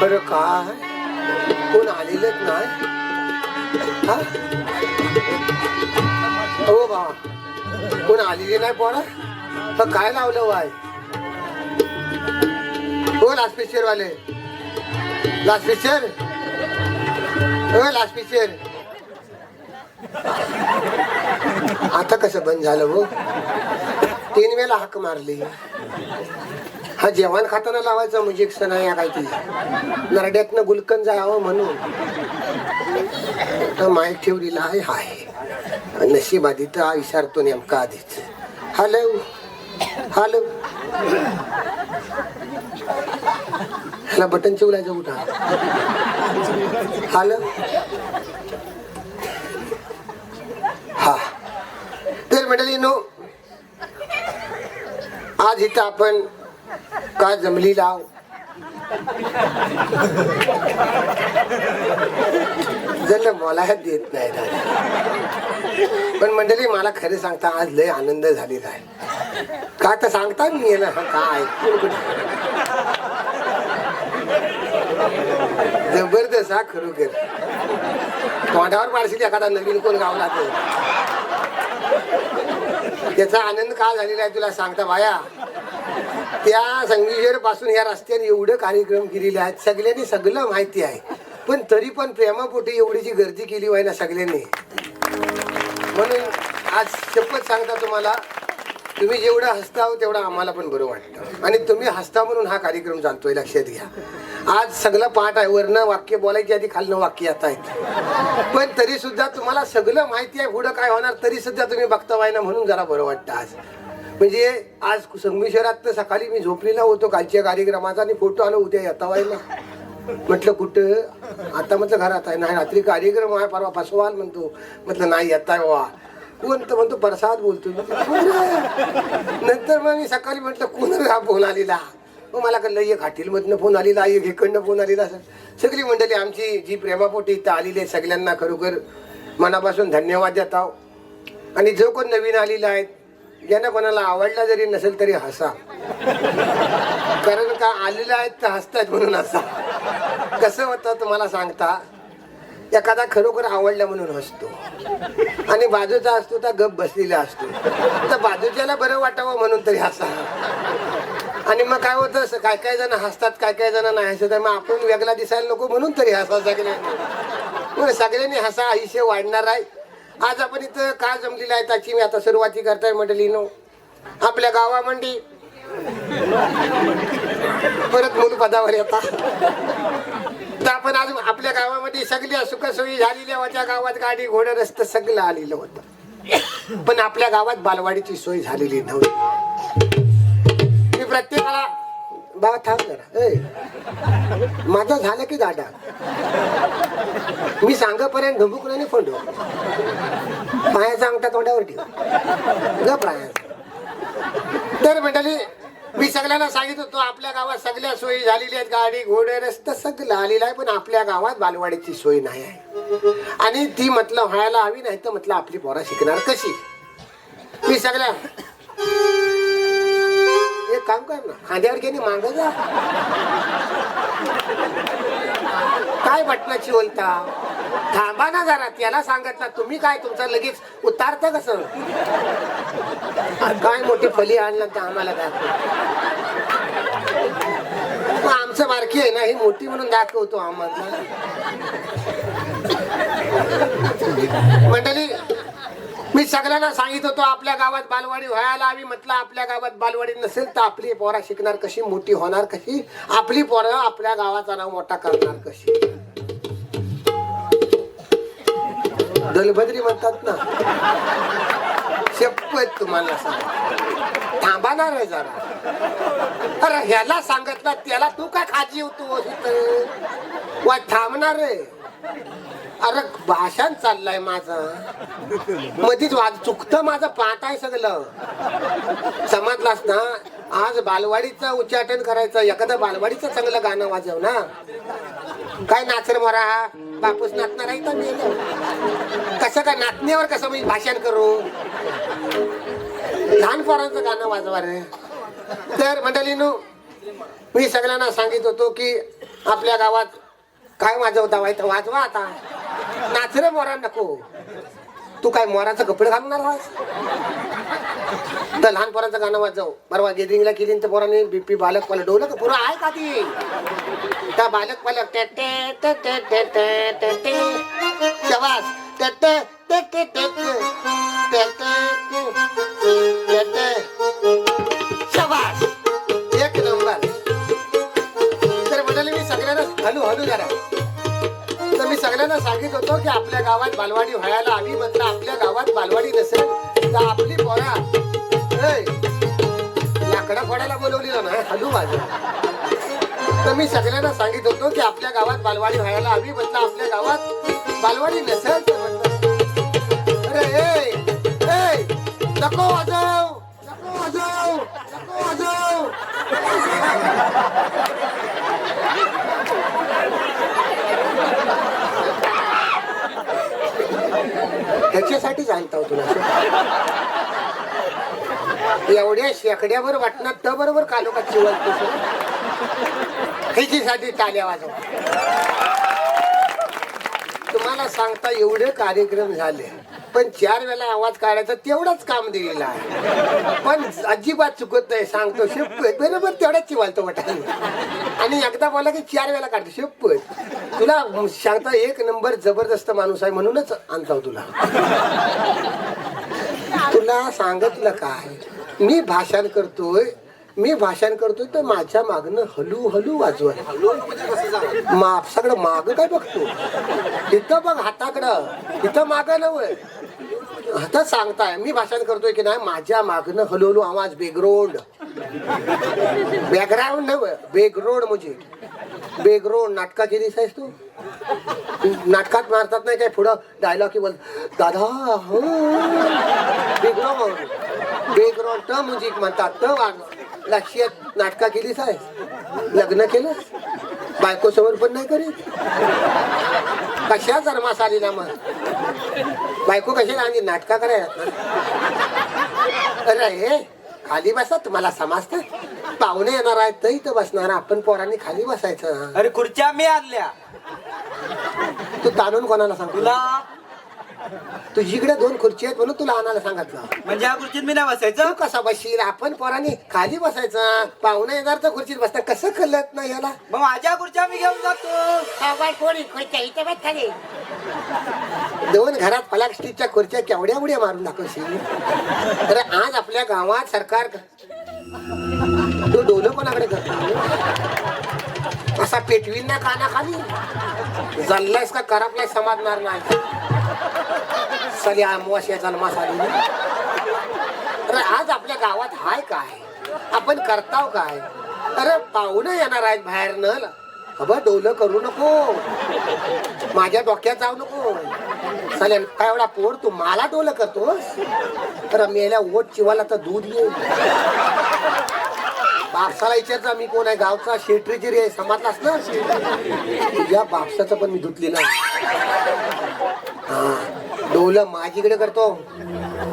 बरं काय कोण आलेलंच नाही? हो? बा. कोण आलेले नाही पोरा? तर काय लावलं वाय? हो लास्ट पिक्चर वाले. Last picture? हो लास्ट पिक्चर. आता कसं बंद झालं हो? तीन वेळा हाक मारली. हा जेवण खाताना लावायचा म्हणजे एक सण आहे काय ती नरड्यातनं गुलकन जावं म्हणून. माय माईक ठेवलेला आहे हाय नशीब आधी तर विचारतो नेमका आधीच. Hello hello. ह्याला बटन चिवलायचं कुठं? हॅलो. हा. तर मंडळी नो आज इथं आपण का जमली लाव जर मला देत नाही दादा पण मंडळी मला खरे सांगता आज लय आनंद झालेला आहे. का तर सांगता मी ना हा काय कोण कुठं? जबरदस्त हा खरोखर. तोंडावर पाडशील एखादा नवीन कोण गावला ते त्याचा आनंद का झालेला आहे तुला सांगता बाया त्या संगमेश्वर पासून या रस्त्याने एवढं कार्यक्रम केलेले आहेत. सगळ्यांनी सगळं माहिती आहे. पण तरी पण प्रेमापोटी एवढीची गर्दी केली आहे ना सगळ्यांनी. म्हणून आज शपथ सांगता तुम्हाला तुम्ही जेवढं हसताव तेवढं आम्हाला पण बरं वाटतं. आणि तुम्ही हसता म्हणून हा कार्यक्रम चालतोय लक्षात घ्या. आज सगळं पाठ आहे वरनं वाक्य बोलायची आधी खालनं वाक्य आता आहेत. पण तरी सुद्धा तुम्हाला सगळं माहिती आहे पुढं काय होणार तरी सुद्धा तुम्ही बघता ना म्हणून जरा बरं वाटतं आज. म्हणजे आज संगमेश्वरात तर सकाळी मी झोपलेला होतो कालच्या कार्यक्रमाचा आणि फोटो आलो उद्या येता ना म्हटलं कुठं? आता म्हटलं घरात आहे. नाही रात्री कार्यक्रम आहे परवा फसवाल म्हणतो. म्हटलं नाही येताय वा कोण? तर म्हणतो प्रसाद बोलतो नंतर मग मी सकाळी म्हटलं कोण हा फोन आलेला? मग मला कळलं एक हॉटेलमधनं फोन आलेला एक इकडनं फोन आलेला. सगळी मंडळी आमची जी प्रेमापोटी इथं आलेली आहे सगळ्यांना खरोखर मनापासून धन्यवाद देत आहो आणि जो कोण नवीन आलेला आहे ज्यांना कोणाला आवडला जरी नसेल तरी हसा. कारण का आलेले आहेत तर हसतायत म्हणून हसा. कसं होतं तुम्हाला सांगता? एखादा खरोखर आवडला म्हणून हसतो. आणि बाजूचा असतो तर गप बसलेला असतो. तर बाजूच्याला बरं वाटावं म्हणून तरी हसा. आणि मग काय होतं? असं काय काय जण हसतात काय काय जण नाही हसत. मग आपण वेगळा दिसायला नको म्हणून तरी हसा सगळ्यांनी मग सगळ्यांनी हसा आयुष्य वाढणार आहे. आज आपण इथं का जमलेलं आहे त्याची मी आता सुरुवाती करताय मंडळीनो आपल्या गावामंडी परत मूल पदावर येता. तर आपण आज आपल्या गावामध्ये सगळ्या सुखसोयी झालेल्या होत्या गावात गाडी घोडं रस्ते सगळं आलेलं होतं. पण आपल्या गावात बालवाडीची सोय झालेली नव्हती. मी प्रत्येकाला बा थांब जरा. ए माझं झालं की दादा? मी सांगपर्यंत ढुबुकराने फोंडो पायाचा अंगठा तोंडावर ठेव. ग पायाचा तर मंडळी मी सगळ्यांना सांगित होतो आपल्या गावात सगळ्या सोयी झालेल्या आहेत. गाडी घोडे रस्ता सगळं आलेलं आहे पण आपल्या गावात बालवाडीची सोय नाही आहे. आणि ती म्हटलं व्हायला हवी नाही तर म्हटलं आपली पोरा शिकणार कशी? मी सगळ्या एक काम कर ना. खांद्यावर घेणे मांग जा. काय बटनाची बोलता थांबा ना जरा त्याला सांगत ना तुम्ही काय तुमचं लगेच उतारता कसं? काय मोठी फली आणलं तर आम्हाला दाखव आमचं बारकी आहे ना ही मोठी म्हणून दाखवतो आम्हाला. मंडळी मी सगळ्यांना सांगित होतो आपल्या गावात बालवाडी व्हायला हवी म्हटलं आपल्या गावात बालवाडी नसेल तर आपली पोरा शिकणार कशी मोठी होणार कशी आपली पोरं आपल्या गावाचा नाव मोठा करणार कशी? दलभद्री म्हणतात ना. शपथ तुम्हाला सांग थांबणार आहे जरा. अरे ह्याला सांगितलं त्याला तू काय खाजी होतो थांबणार आहे अरे भाषण चाललंय माझं. मधीच वाज चुकतं माझं पाहताय आहे सगळं. समजलास ना? आज बालवाडीचं उच्चाटन करायचं एखादं बालवाडीचं चांगलं गाणं वाजव ना. काय नाचर मरा? बापूस नाचणार आहे का मी कसं काय नाचण्यावर कसं मी भाषण करू? लहान पोरांचं गाणं वाजवा रे. तर मंडळीनो मी सगळ्यांना सांगित होतो की आपल्या गावात काय वाजवता वाईट वाजवा आता. नाच रे मोरा नको तू काय मोराचं कपडे घालणार वाज तर लहान पोरांचं गाणं वाजव बरोबर गेदरिंगला केली तर पोराने बीपी बालक पालक डोलं का पुरं आहे का ती त्या बालक पालक टे की आपल्या गावात बालवाडी व्हायला हवी म्हटलं आपल्या गावात बालवाडी नसेल तर आपली पोरा ऐ, लाकडं फोडायला बोलवली ना हलू माझं. तर मी सगळ्यांना सांगित होतो की आपल्या गावात बालवाडी व्हायला हवी म्हटलं आपल्या गावात बालवाडी नसेल तर अरे ए ए नको वाजव नको वाजव नको वाजव. त्याच्यासाठीच आणता तुला एवढ्या शेकड्यावर वाटणार तर बरोबर कालोखात त्याची साधी टाल्या वाजव. तुम्हाला सांगता एवढे कार्यक्रम झाले. पण चार वेळा आवाज काढायचा तेवढाच काम दिलेलं आहे. पण अजिबात चुकत नाही सांगतो शिपत बरोबर तेवढ्याच चिवालतो वाटायला आणि एकदा बोला की चार वेळा काढतो शिपत तुला सांगता एक नंबर जबरदस्त माणूस आहे म्हणूनच आणतो तुला. तुला सांगितलं काय? मी भाषण करतोय मी भाषण करतोय तर माझ्या मागणं हलू हलू वाजवत माप माग काय बघतो? इथं बघ हाताकडं इथं माग नवय आता सांगताय मी भाषण करतोय की नाही माझ्या मागणं हलू आवाज बेग्राऊंड बॅकग्राऊंड नव्हे बेग्रोड म्हणजे बेग्रोड नाटकाची दिस आहेस तू? नाटकात मारतात नाही काय पुढं? डायलॉग की बोल दादा हो. बेग्राऊंड बेग्राऊंड त म्युझिक म्हणतात त वाग लक्षात नाटका केलीस आहे लग्न केलं बायको समोर पण नाही करीत? कशा जन्मास आली ना मग? बायको कशाला आणली नाटका करायला अरे हे खाली बसा तुम्हाला समजतं? पाहुणे येणार आहेत तर इथं बसणार. आपण पोरांनी खाली बसायचं. अरे खुर्च्या मी आणल्या. तू ताणून कोणाला सांगतो तुला तुझीकडे दोन खुर्ची आहेत म्हणून तुला आणायला सांगितलं म्हणजे या खुर्चीत मी नाही तू बसायचं कसा बसशील? आपण पोरांनी खाली बसायचं. पाहुणे येणार तर खुर्चीत बसता कसं कळत नाही याला? मग माझ्या खुर्च्या मी घेऊन जातो. कोणी? खाली दोन घरात प्लास्टिकच्या खुर्च्या केवढ्या उड्या मारून दाखवशील? तर आज आपल्या गावात सरकार तू डोलं कोणाकडे करतो? असा पेटवीन ना कानाखाली जल्लास का करापला समाजणार नाही. सली अमावस्या जन्मास आली अरे आज आपल्या गावात हाय काय? आपण करताव काय? अरे पाहुणं येणार आहेत बाहेर न अबा डोलं करू नको. माझ्या डोक्यात जाऊ नको. चालेल काय एवढा पोर तू मला डोलं करतोस? तर मेल्या ओट चिवाला तर दूध येईल. बापसाला विचारचा मी कोण आहे? गावचा शेट्रीची रे समजलास ना? तुझ्या बापसाचं पण मी धुतलेलं आहे. हा डोलं माझीकडे करतो.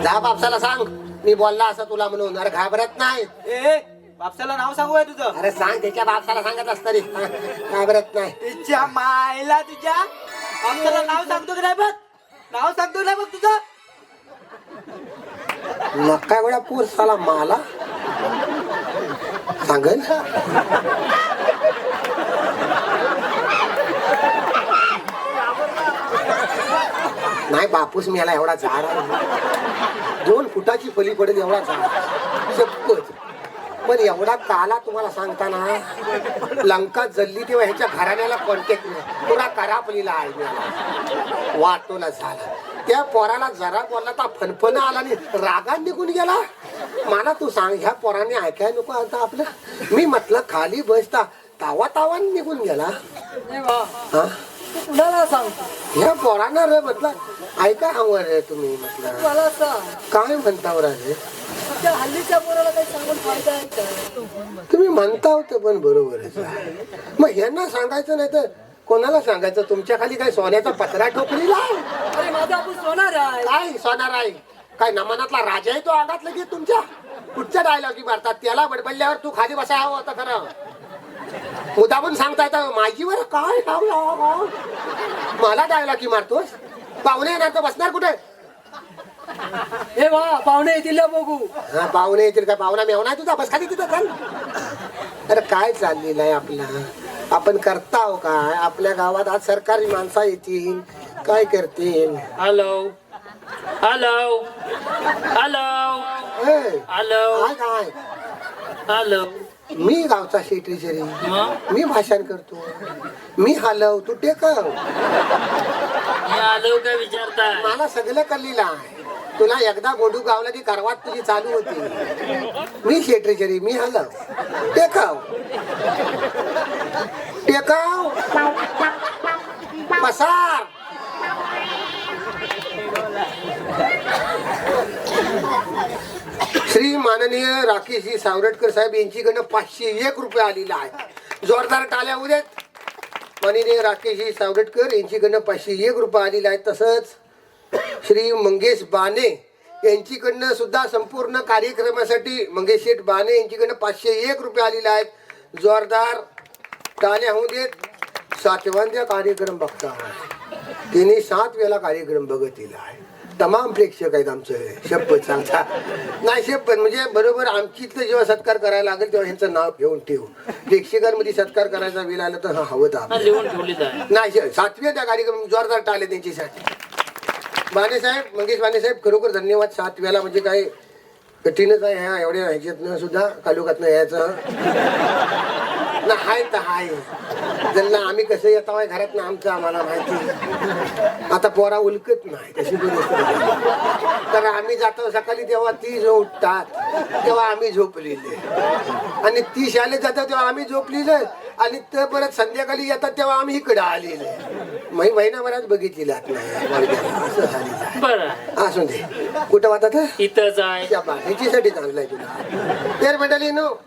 जा बापसाला सांग मी बोलला असं तुला म्हणून. अरे घाबरत नाही. ए बापसाला नाव सांगू आहे तुझं? अरे सांग त्याच्या बापसाला सांगत असत रे. घाबरत नाही. तिच्या मायला तुझ्या बापसाला नाव सांगतो की नाही बघ? नाव सांगतो की नाही बघ तुझं? काय वेळा पूर साला मला? सांगल नाही बापूस मी याला एवढा झाड दोन फुटाची फली पडेल एवढा झाड पण एवढा काला तुम्हाला सांगताना लंका जल्ली तेव्हा ह्याच्या घराण्याला कॉन्टॅक्ट नाही. तुला करापलीला आहे वाटोला झाला. त्या पोराला जरा बोलला तर फनफन आला आणि रागात निघून गेला. मला तू सांग ह्या पोराने ऐकाय नको आता आपलं. मी म्हटलं खाली बसता तावा तावा निघून गेला. हा? कुणाला सांगतो ह्या पोरानं रे म्हटलं ऐका हवं रे तुम्ही म्हटलं. मला सांग. काय म्हणता रे? तुमच्या हल्लीच्या पोराला काही सांगून फायदा आहे का? तुम्ही म्हणता होतं पण बरोबरच आहे. मग ह्यांना सांगायचं नाही तर कोणाला सांगायचं? तुमच्या खाली काय सोन्याचा पत्रा ठोकलेला अरे माझा आपण सोनार आहे. काय सोनार आहे? काय नमनातला राजा आहे तो अंगात लगेच तुमच्या? कुठच्या डायलॉगी मारतात? त्याला बडबडल्यावर तू खाली बसा हवं होतं खरं. मुद्दा पण सांगता येतं माझी वर काय लावला मला डायला की मारतोस? पाहुणे येणार तर बसणार कुठे? हे वा पाहुणे येतील बघू. हा पाहुणे येतील काय पाहुणा मेवना आहे तुझा? बस खाली तिथं चल. अरे काय चाललेलं आहे आपला? आपण करताव काय? आपल्या गावात आज सरकारी माणसा येतील. काय करतील? हॅलो हॅलो हॅलो ए, हॅलो काय काय? हॅलो मी गावचा शेट्रीचरी मग? मी भाषण करतो. मी हलव तू टेकव. मी आलो काय विचारताय? मला सगळं कल्लीला आहे. तुला एकदा गोडू गावला की करवात तुझी चालू होती. मी शेट्रेचरी मी हल टेकाव. टेकव. पसार. श्री माननीय राकेशजी सावरटकर साहेब यांच्याकडनं पाचशे एक रुपये आलेला आहे जोरदार टाल्या उद्यात माननीय राकेशजी सावरटकर यांच्याकडनं पाचशे एक रुपये आलेला आहे तसंच श्री मंगेश बाने यांच्याकडनं सुद्धा संपूर्ण कार्यक्रमासाठी मंगेश शेठ बाने यांच्याकडनं पाचशे एक रुपये आलेले आहेत. जोरदार टाळ्या होऊ देत. सातवांचा कार्यक्रम बघता. तिने सात वेळा कार्यक्रम बघत येला आहे. तमाम प्रेक्षक आहेत आमचे. शपथ सांगता. नाही शपथ म्हणजे बरोबर आमची इथलं जेव्हा सत्कार करायला लागेल तेव्हा ह्यांचं नाव घेऊन ठेवू. प्रेक्षकांमध्ये सत्कार करायचा वेळ आला तर हा हवं नाही सातव्या त्या कार्यक्रम जोरदार टाळले त्यांच्यासाठी. बाने साहेब मंगेश बाने साहेब खरोखर धन्यवाद. सातव्याला म्हणजे काय कठीणच आहे ह्या एवढ्या ह्याच्यातनं सुद्धा तालुक्यातनं यायचं. ना हाय तर हाय. त्यांना आम्ही कसं येतो आहे घरात ना आमचं आम्हाला माहिती. आता पोरा उलकत नाही तशी तर आम्ही जातो सकाळी तेव्हा ती जो उठतात तेव्हा आम्ही झोपलेले. आणि ती शाळेत जातात तेव्हा आम्ही झोपलेलं. आणि ते परत संध्याकाळी येतात तेव्हा आम्ही इकडे आलेले. मी महिनाभरात नाही. असं झालेलं आहे. बरं. असू दे. कुठं वाटत इथंच आहे त्या ह्याच्यासाठी चांगलं आहे तुला. तर मंडळी नो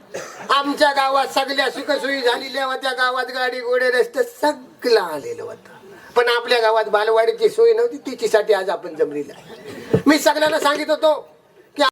आमच्या गावात सगळ्या सुखसोयी झालेल्या होत्या. गावात गाडी घोडे रस्ते सगळं आलेलं होतं. पण आपल्या गावात बालवाडीची सोय नव्हती. तिच्यासाठी आज आपण जमलेलं आहे. मी सगळ्यांना सांगित होतो